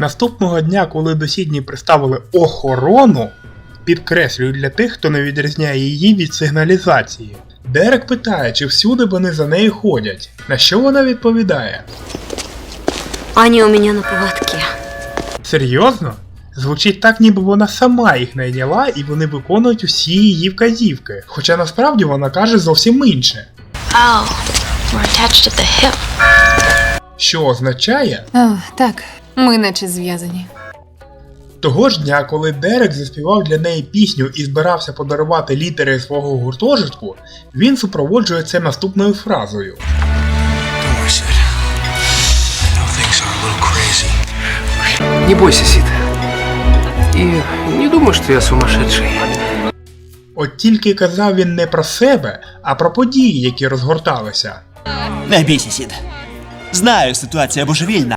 Наступного дня, коли до Сідні представили охорону, підкреслюю для тих, хто не відрізняє її від сигналізації. Дерек питає, чи всюди вони за нею ходять. На що вона відповідає? Они у меня на поводке. Серйозно? Звучить так, ніби вона сама їх найняла і вони виконують усі її вказівки. Хоча насправді вона каже зовсім інше. Oh, we're attached at the hip. Що означає, О, так, ми наче зв'язані. того ж дня, коли Дерек заспівав для неї пісню і збирався подарувати літери свого гуртожитку, він супроводжує це наступною фразою. Не бойся, Сид. И не думай, что я сумасшедший. От тільки казав він не про себе, а про події, які розгорталися. Не бійся, Сід. Знаю, ситуація божевільна.